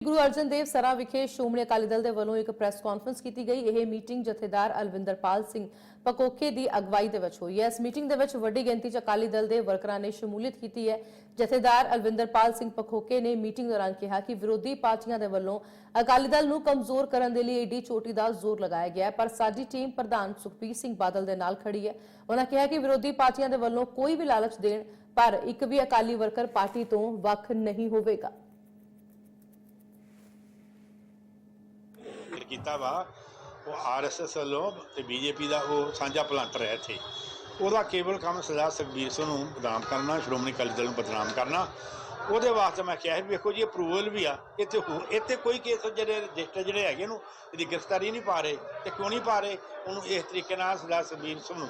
ਗੁਰੂ ਅਰਜਨ ਦੇਵ ਸਰਾ ਵਿਖੇ ਸ਼੍ਰੋਮਣੀ ਅਕਾਲੀ ਦਲ ਦੇ ਵੱਲੋਂ ਇੱਕ ਪ੍ਰੈਸ ਕਾਨਫਰੰਸ ਕੀਤੀ ਗਈ। ਇਹ ਮੀਟਿੰਗ ਜਥੇਦਾਰ ਅਲਵਿੰਦਰਪਾਲ ਸਿੰਘ ਪਕੋਕੇ ਦੀ ਅਗਵਾਈ ਦੇ ਵਿੱਚ ਹੋਈ ਹੈ। ਇਸ ਮੀਟਿੰਗ ਦੇ ਵਿੱਚ ਵੱਡੀ ਗਿਣਤੀ 'ਚ ਅਕਾਲੀ ਦਲ ਦੇ ਵਰਕਰਾਂ ਨੇ ਸ਼ਮੂਲੀਅਤ ਕੀਤੀ ਹੈ। ਜਥੇਦਾਰ ਅਲਵਿੰਦਰਪਾਲ ਸਿੰਘ ਪਕੋਕੇ ਨੇ ਮੀਟਿੰਗ ਦੌਰਾਨ ਕਿਹਾ ਕਿ ਵਿਰੋਧੀ ਪਾਰਟੀਆਂ ਦੇ ਵੱਲੋਂ ਅਕਾਲੀ ਦਲ ਨੂੰ ਕਮਜ਼ੋਰ ਕਰਨ ਦੇ ਲਈ ਏਡੀ ਚੋਟੀ ਦਾ ਜ਼ੋਰ ਲਗਾਇਆ ਗਿਆ ਹੈ, ਪਰ ਸਾਡੀ ਟੀਮ ਪ੍ਰਧਾਨ ਸੁਖਬੀਰ ਸਿੰਘ ਬਾਦਲ ਦੇ ਨਾਲ ਖੜੀ ਹੈ। ਉਹਨਾਂ ਕਿਹਾ ਕਿ ਵਿਰੋਧੀ ਪਾਰਟੀਆਂ ਦੇ ਵੱਲੋਂ ਕੋਈ ਵੀ ਲਾਲਚ ਦੇਣ, ਪਰ ਇੱਕ ਵੀ ਅਕਾਲੀ ਵਰਕਰ ਪਾਰਟੀ ਤੋਂ ਵੱਖ ਨਹੀਂ ਹੋਵੇਗਾ। ਕੀਤਾ ਵਾ, ਉਹ ਆਰਐਸਐਸ ਵੱਲੋਂ ਤੇ ਬੀਜੇਪੀ ਦਾ ਉਹ ਸਾਂਝਾ ਪਲਾਂਟਰ ਹੈ ਇੱਥੇ। ਉਹਦਾ ਕੇਵਲ ਕੰਮ ਸਰਦਾਰ ਸੁਖਬੀਰ ਸਿੰਘ ਨੂੰ ਬਦਨਾਮ ਕਰਨਾ, ਸ਼੍ਰੋਮਣੀ ਅਕਾਲੀ ਦਲ ਨੂੰ ਬਦਨਾਮ ਕਰਨਾ। ਉਹਦੇ ਵਾਸਤੇ ਮੈਂ ਕਿਹਾ ਸੀ, ਵੀ ਵੇਖੋ ਜੀ ਅਪਰੂਵਲ ਵੀ ਆ। ਇੱਥੇ ਹੋ ਇੱਥੇ ਕੋਈ ਕੇਸ ਜਿਹੜੇ ਰਜਿਸਟਰ ਜਿਹੜੇ ਹੈਗੇ ਨੂੰ, ਇਹਦੀ ਗ੍ਰਿਫਤਾਰੀ ਨਹੀਂ ਪਾ ਰਹੇ ਤੇ ਕਿਉਂ ਨਹੀਂ ਪਾ ਰਹੇ, ਉਹਨੂੰ ਇਸ ਤਰੀਕੇ ਨਾਲ ਸਰਦਾਰ ਸੁਖਬੀਰ ਸਿੰਘ ਨੂੰ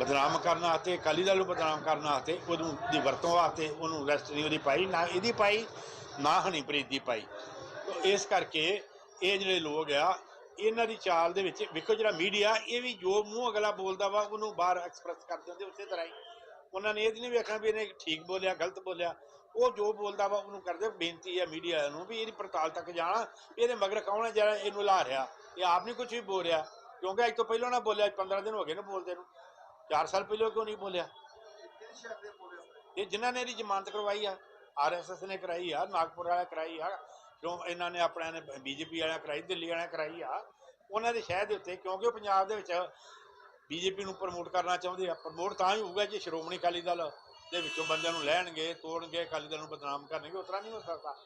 ਬਦਨਾਮ ਕਰਨ ਵਾਸਤੇ, ਅਕਾਲੀ ਦਲ ਨੂੰ ਬਦਨਾਮ ਕਰਨ ਵਾਸਤੇ, ਉਹਨੂੰ ਦੀ ਵਰਤੋਂ ਵਾਸਤੇ ਉਹਨੂੰ ਰੈਸਟ ਨਹੀਂ ਉਹਦੀ ਪਾਈ, ਨਾ ਇਹਦੀ ਪਾਈ, ਨਾ ਹਨੀਪ੍ਰੀਤ ਦੀ ਪਾਈ। ਤੋ ਇਸ ਕਰਕੇ ਇਹ ਜਿਹੜੇ ਲੋਕ ਆ, ਇਹਨਾਂ ਦੀ ਚਾਲ ਦੇ ਵਿੱਚ ਵੇਖੋ ਜਿਹੜਾ ਮੀਡੀਆ ਇਹ ਵੀ ਜੋ ਮੂੰਹ ਅਗਲਾ ਬੋਲਦਾ ਵਾ, ਉਹਨੂੰ ਬਾਹਰ ਐਕਸਪ੍ਰੈਸ ਕਰ ਦਿੰਦੇ ਉਸੇ ਤਰ੍ਹਾਂ ਹੀ। ਉਹਨਾਂ ਨੇ ਇਹ ਨਹੀਂ ਵੇਖਣਾ ਵੀ ਇਹਨੇ ਠੀਕ ਬੋਲਿਆ, ਗਲਤ ਬੋਲਿਆ। ਉਹ ਜੋ ਬੋਲਦਾ ਵਾ, ਉਹਨੂੰ ਕਰਦੇ ਬੇਨਤੀ ਹੈ ਮੀਡੀਆ ਨੂੰ ਵੀ ਇਹਦੀ ਪੜਤਾਲ ਤੱਕ ਜਾਣਾ। ਇਹਦੇ ਮਗਰ ਕੌਣ ਹੈ ਜਿਹੜਾ ਇਹਨੂੰ ਲਾ ਰਿਹਾ? ਇਹ ਆਪ ਨਹੀਂ ਕੁਝ ਵੀ ਬੋਲ ਰਿਹਾ। ਕਿਉਂਕਿ ਅੱਜ ਤੋਂ ਪਹਿਲਾਂ ਨਾ ਬੋਲਿਆ 15 ਦਿਨ ਹੋ ਗਏ ਨੇ ਬੋਲਦੇ ਨੂੰ। 4 ਸਾਲ ਪਹਿਲਾਂ ਕਿਉਂ ਨਹੀਂ ਬੋਲਿਆ? ਇਹ ਜਿਨ੍ਹਾਂ ਨੇ ਇਹਦੀ ਜ਼ਮਾਨਤ ਕਰਵਾਈ ਆ ਆਰਐਸਐਸ ਨੇ ਕਰਾਈ ਆ, ਨਾਗਪੁਰ ਵਾਲਾ ਕਰਾਈ ਆ। ਜੋ ਇਹਨਾਂ ਨੇ ਆਪਣਿਆਂ ਨੇ ਬੀਜੇਪੀ ਵਾਲਿਆਂ ਕਰਾਈ, ਦਿੱਲੀ ਵਾਲਿਆਂ ਕਰਾਈ ਆ, ਉਹਨਾਂ ਦੇ ਸ਼ਹਿਰ ਦੇ ਉੱਤੇ, ਕਿਉਂਕਿ ਉਹ ਪੰਜਾਬ ਦੇ ਵਿੱਚ ਬੀਜੇਪੀ ਨੂੰ ਪ੍ਰਮੋਟ ਕਰਨਾ ਚਾਹੁੰਦੇ ਆ ਪ੍ਰਮੋਟ ਤਾਂ ਹੀ ਹੋਊਗਾ ਜੇ ਸ਼੍ਰੋਮਣੀ ਅਕਾਲੀ ਦਲ ਦੇ ਵਿੱਚੋਂ ਬੰਦਿਆਂ ਨੂੰ ਲੈਣਗੇ, ਤੋੜਨਗੇ, ਅਕਾਲੀ ਦਲ ਨੂੰ ਬਦਨਾਮ ਕਰਨਗੇ ਉਤਰਾ ਨਹੀਂ ਹੋ ਸਕਦਾ।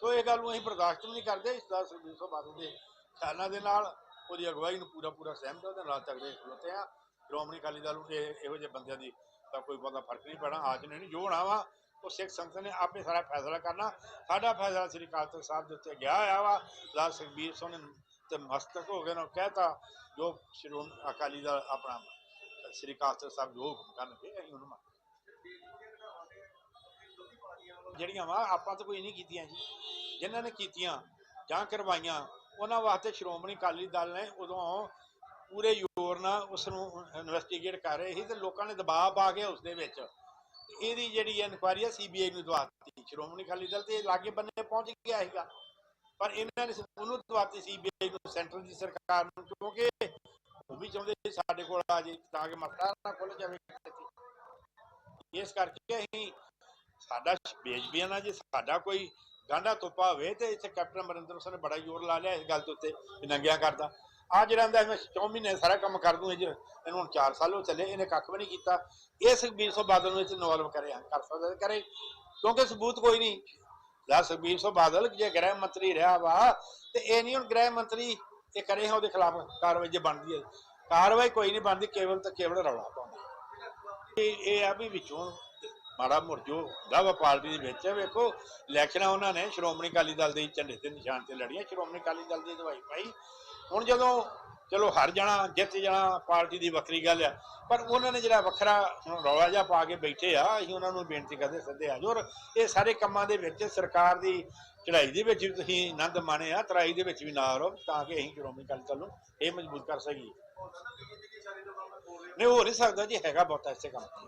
ਸੋ ਇਹ ਗੱਲ ਨੂੰ ਅਸੀਂ ਬਰਦਾਸ਼ਤ ਵੀ ਨਹੀਂ ਕਰਦੇ, ਇਸ ਦਾ ਸੁਖਬੀਰ ਸਿੰਘ ਬਾਦਲ ਦੇ ਖਿਆਲਾਂ ਦੇ ਨਾਲ ਉਹਦੀ ਅਗਵਾਈ ਨੂੰ ਪੂਰਾ ਪੂਰਾ ਸਹਿਮਤ ਉਹਦੇ ਨਾਲ ਤੱਕਦੇ ਖਲੋਤੇ ਆ। ਸ਼੍ਰੋਮਣੀ ਅਕਾਲੀ ਦਲ ਨੂੰ ਇਹ ਇਹੋ ਜਿਹੇ ਬੰਦਿਆਂ ਦੀ ਤਾਂ ਕੋਈ ਬਹੁਤਾ ਫ਼ਰਕ ਨਹੀਂ ਪੈਣਾ ਅੱਜ ਨਹੀਂ ਜੋ ਹੋਣਾ ਵਾ ਉਹ ਸਿੱਖ ਸੰਗਤ ਨੇ ਆਪੇ ਸਾਰਾ ਫੈਸਲਾ ਕਰਨਾ। ਸਾਡਾ ਫੈਸਲਾ ਸ੍ਰੀ ਅਕਾਲ ਤਖਤ ਸਾਹਿਬ ਦੇ ਉੱਤੇ ਗਿਆ ਆ ਵਾ। ਲਾਲ ਸੁਖਬੀਰ ਸਿੰਘ ਨੇ ਤੇ ਮਸਤਕ ਹੋ ਗਏ ਨਾ ਕਹਿਤਾ, ਜੋ ਸ਼੍ਰੋਮਣੀ ਅਕਾਲੀ ਦਲ ਆਪਣਾ ਸ੍ਰੀ ਅਕਾਲ ਤਖਤ ਸਾਹਿਬ ਜੋ ਹੁਕਮ ਕਰਨਗੇ, ਅਸੀਂ ਉਹਨੂੰ ਮੰਨਾਂਗੇ। ਜਿਹੜੀਆਂ ਵਾ, ਆਪਾਂ ਤਾਂ ਕੋਈ ਨਹੀਂ ਕੀਤੀਆਂ ਜੀ। ਜਿਨ੍ਹਾਂ ਨੇ ਕੀਤੀਆਂ ਜਾਂ ਕਰਵਾਈਆਂ, ਉਹਨਾਂ ਵਾਸਤੇ ਸ਼੍ਰੋਮਣੀ ਅਕਾਲੀ ਦਲ ਨੇ ਉਦੋਂ ਪੂਰੇ ਜ਼ੋਰ ਨਾਲ ਉਸ ਨੂੰ ਇਨਵੈਸਟੀਗੇਟ ਕਰ ਰਹੇ ਸੀ ਤੇ ਲੋਕਾਂ ਨੇ ਦਬਾਅ ਪਾ ਕੇ ਉਸ ਦੇ ਵਿੱਚ ਇਹਦੀ ਜਿਹੜੀ ਇਨਕੁਆਇਰੀ ਹੈ ਸੀਬੀਆਈ ਨੂੰ ਦਵਾਤੀ। ਸ਼੍ਰੋਮਣੀ ਅਕਾਲੀ ਦਲ ਤੇ ਲਾਗੇ ਬੰਨੇ ਪਹੁੰਚ ਗਿਆ ਸੀਗਾ। ਪਰ ਇਹਨਾਂ ਨੇ ਉਹਨੂੰ ਦਵਾਤੀ ਸੀਬੀਆਈ ਨੂੰ, ਸੈਂਟਰ ਦੀ ਸਰਕਾਰ ਨੂੰ, ਕਿਉਂਕਿ ਉਹ ਵੀ ਚਾਹੁੰਦੇ ਸੀ ਸਾਡੇ ਕੋਲ ਆ ਜੇ, ਤਾਂ ਕਿ ਮਸਲਾ ਨਾ ਖੁੱਲ ਜਾਵੇ। ਇਸ ਕਰਕੇ ਅਸੀਂ ਸਾਡਾ ਬੇਜਬੀਆਂ ਨਾਲ ਜੇ ਸਾਡਾ ਕੋਈ ਗਾਂਢਾ ਤੋਪਾ ਹੋਵੇ ਤੇ ਇੱਥੇ ਕੈਪਟਨ ਅਮਰਿੰਦਰ ਸਿੰਘ ਨੇ ਬੜਾ ਜ਼ੋਰ ਲਾ ਲਿਆ ਇਸ ਗੱਲ ਦੇ ਉੱਤੇ ਨੰਗਿਆ ਕਰਦਾ। ਆ ਜਿਹੜਾ ਹੁੰਦਾ ਮੈਂ 4 ਮਹੀਨੇ ਸਾਰਾ ਕੰਮ ਕਰ ਦੂੰ ਇਹ ਇਹਨੂੰ ਹੁਣ 4 ਸਾਲ ਹੋ ਚੱਲੇ, ਇਹਨੇ ਕੱਖ ਵੀ ਨਹੀਂ ਕੀਤਾ। ਇਹ ਸੁਖਬੀਰ ਸਿੰਘ ਬਾਦਲ ਨੂੰ ਇਹ ਇਨਵੋਲਵ ਕਰੇ ਕਰ ਸਕਦਾ ਕਰੇ, ਕਿਉਂਕਿ ਸਬੂਤ ਕੋਈ ਨਹੀਂ। ਜਾਂ ਸੁਖਬੀਰ ਸਿੰਘ ਬਾਦਲ, ਜੇ ਗ੍ਰਹਿ ਮੰਤਰੀ ਰਿਹਾ ਵਾ, ਤੇ ਇਹ ਨਹੀਂ ਹੁਣ ਗ੍ਰਹਿ ਮੰਤਰੀ ਇਹ ਕਰੇ ਹਾਂ ਉਹਦੇ ਖਿਲਾਫ ਕਾਰਵਾਈ ਜੇ ਬਣਦੀ ਹੈ। ਕਾਰਵਾਈ ਕੋਈ ਨਹੀਂ ਬਣਦੀ, ਕੇਵਲ ਤਾਂ ਕੇਵਲ ਰੌਲਾ ਪਾਉਂਦਾ। ਇਹ ਇਹ ਆ ਵੀ ਵਿੱਚੋਂ ਮਾੜਾ ਮੁਰਜੋ ਹੁੰਦਾ ਵਾ ਪਾਰਟੀ ਦੇ ਵਿੱਚ। ਵੇਖੋ, ਇਲੈਕਸ਼ਨਾਂ ਉਹਨਾਂ ਨੇ ਸ਼੍ਰੋਮਣੀ ਅਕਾਲੀ ਦਲ ਦੇ ਝੰਡੇ ਤੇ ਨਿਸ਼ਾਨ ਤੇ ਲੜੀਆਂ। ਸ਼੍ਰੋਮਣੀ ਅਕਾਲੀ ਦਲ ਦੀ ਦਵਾਈ ਪਾਈ। ਹੁਣ ਜਦੋਂ, ਚਲੋ ਹਰ ਜਾਣਾ, ਜਿੱਤ ਜਾਣਾ, ਪਾਰਟੀ ਦੀ ਵੱਖਰੀ ਗੱਲ ਆ। ਪਰ ਉਹਨਾਂ ਨੇ ਜਿਹੜਾ ਵੱਖਰਾ ਹੁਣ ਰੌਲਾ ਜਿਹਾ ਪਾ ਕੇ ਬੈਠੇ ਆ, ਅਸੀਂ ਉਹਨਾਂ ਨੂੰ ਬੇਨਤੀ ਕਰਦੇ ਸੱਦੇ ਆ ਔਰ ਇਹ ਸਾਰੇ ਕੰਮਾਂ ਦੇ ਵਿੱਚ ਸਰਕਾਰ ਦੀ ਚੜਾਈ ਦੇ ਵਿੱਚ ਵੀ ਤੁਸੀਂ ਆਨੰਦ ਮਾਣੇ ਆ ਤਰਾਈ ਦੇ ਵਿੱਚ ਵੀ ਨਾ ਰਹੋ, ਤਾਂ ਕਿ ਅਸੀਂ ਸ਼੍ਰੋਮਣੀ ਅਕਾਲੀ ਦਲ ਨੂੰ ਇਹ ਮਜ਼ਬੂਤ ਕਰ ਸਕੀਏ। ਨਹੀਂ, ਹੋ ਨਹੀਂ ਸਕਦਾ ਜੀ, ਹੈਗਾ ਬਹੁਤਾ ਇਸੇ ਕੰਮ ਤੇ।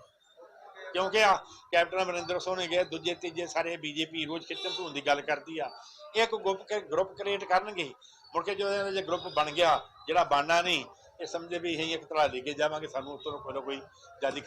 ਕਿਉਂਕਿ ਆ ਕੈਪਟਨ ਅਮਰਿੰਦਰ ਸਿੰਘ ਨੇ ਗਏ ਦੂਜੇ, ਤੀਜੇ ਸਾਰੇ ਬੀਜੇਪੀ ਰੋਜ਼ ਖਿੱਚਣ ਧੂਣ ਦੀ ਗੱਲ ਕਰਦੀ ਆ। ਇੱਕ ਗਰੁੱਪ ਗਰੁੱਪ ਕ੍ਰੀਏਟ ਕਰਨਗੇ। ਮੁੜ ਕੇ ਜਦੋਂ ਇਹਨਾਂ ਦਾ ਜੇ ਗਰੁੱਪ ਬਣ ਗਿਆ, ਜਿਹੜਾ ਬਣਨਾ ਨਹੀਂ, ਇਹ ਸਮਝੇ ਵੀ ਅਸੀਂ ਇੱਕ ਤਰ੍ਹਾਂ ਲੈ ਕੇ ਜਾਵਾਂਗੇ, ਸਾਨੂੰ ਉੱਤੋਂ ਕੋਈ ਨਾ ਕੋਈ ਜ਼ਿਆਦਾ